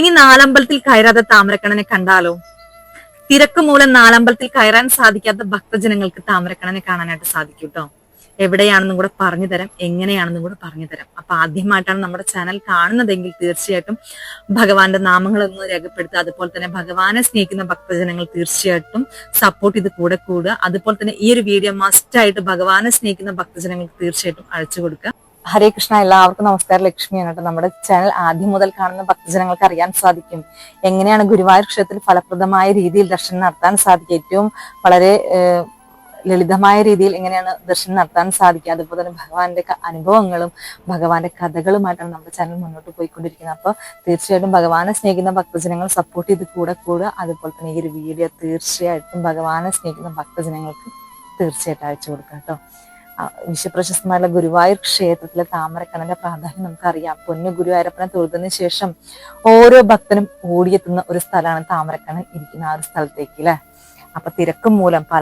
ഇനി നാലമ്പലത്തിൽ കയറാതെ താമരക്കണ്ണനെ കണ്ടാലോ? തിരക്ക് മൂലം നാലമ്പലത്തിൽ കയറാൻ സാധിക്കാത്ത ഭക്തജനങ്ങൾക്ക് താമരക്കണ്ണനെ കാണാനായിട്ട് സാധിക്കും കേട്ടോ എവിടെയാണെന്നും കൂടെ പറഞ്ഞു തരാം എങ്ങനെയാണെന്നും കൂടെ പറഞ്ഞു തരാം. അപ്പൊ ആദ്യമായിട്ടാണ് നമ്മുടെ ചാനൽ കാണുന്നതെങ്കിൽ തീർച്ചയായിട്ടും ഭഗവാന്റെ നാമങ്ങളൊന്ന് രേഖപ്പെടുത്തുക അതുപോലെ തന്നെ ഭഗവാനെ സ്നേഹിക്കുന്ന ഭക്തജനങ്ങൾ തീർച്ചയായിട്ടും സപ്പോർട്ട് ചെയ്ത് കൂടെ കൂടുക. അതുപോലെ തന്നെ ഈ ഒരു വീഡിയോ മസ്റ്റായിട്ട് ഭഗവാനെ സ്നേഹിക്കുന്ന ഭക്തജനങ്ങൾക്ക് തീർച്ചയായിട്ടും അയച്ചു കൊടുക്കുക. ഹരേ കൃഷ്ണ എല്ലാവർക്കും നമസ്കാരം. ലക്ഷ്മിയാണ് കേട്ടോ നമ്മുടെ ചാനൽ ആദ്യം മുതൽ കാണുന്ന ഭക്തജനങ്ങൾക്ക് അറിയാൻ സാധിക്കും. എങ്ങനെയാണ് ഗുരുവായൂർ ക്ഷേത്രത്തിൽ ഫലപ്രദമായ രീതിയിൽ ദർശനം നടത്താൻ സാധിക്കുക? ഏറ്റവും വളരെ ലളിതമായ രീതിയിൽ എങ്ങനെയാണ് ദർശനം നടത്താൻ സാധിക്കുക? അതുപോലെ തന്നെ ഭഗവാന്റെ അനുഭവങ്ങളും ഭഗവാന്റെ കഥകളുമായിട്ടാണ് നമ്മുടെ ചാനൽ മുന്നോട്ട് പോയിക്കൊണ്ടിരിക്കുന്നത്. അപ്പോൾ തീർച്ചയായിട്ടും ഭഗവാനെ സ്നേഹിക്കുന്ന ഭക്തജനങ്ങൾ സപ്പോർട്ട് ചെയ്ത് കൂടെ കൂടുക. അതുപോലെ തന്നെ ഈ ഒരു വീഡിയോ തീർച്ചയായിട്ടും ഭഗവാനെ സ്നേഹിക്കുന്ന ഭക്തജനങ്ങൾക്ക് തീർച്ചയായിട്ടും അയച്ചു കൊടുക്കാം കേട്ടോ. വിശ്വപ്രശസ്തമായുള്ള ഗുരുവായൂർ ക്ഷേത്രത്തിലെ താമരക്കണ്ണന്റെ പ്രാധാന്യം നമുക്കറിയാം. പൊന്നു ഗുരുവായൂരപ്പനെ തൊഴുതിന് ശേഷം ഓരോ ഭക്തനും ഓടിയെത്തുന്ന ഒരു സ്ഥലമാണ് താമരക്കണ്ണൻ ഇരിക്കുന്ന ആ ഒരു സ്ഥലത്തേക്ക് അല്ലെ അപ്പൊ തിരക്കും മൂലം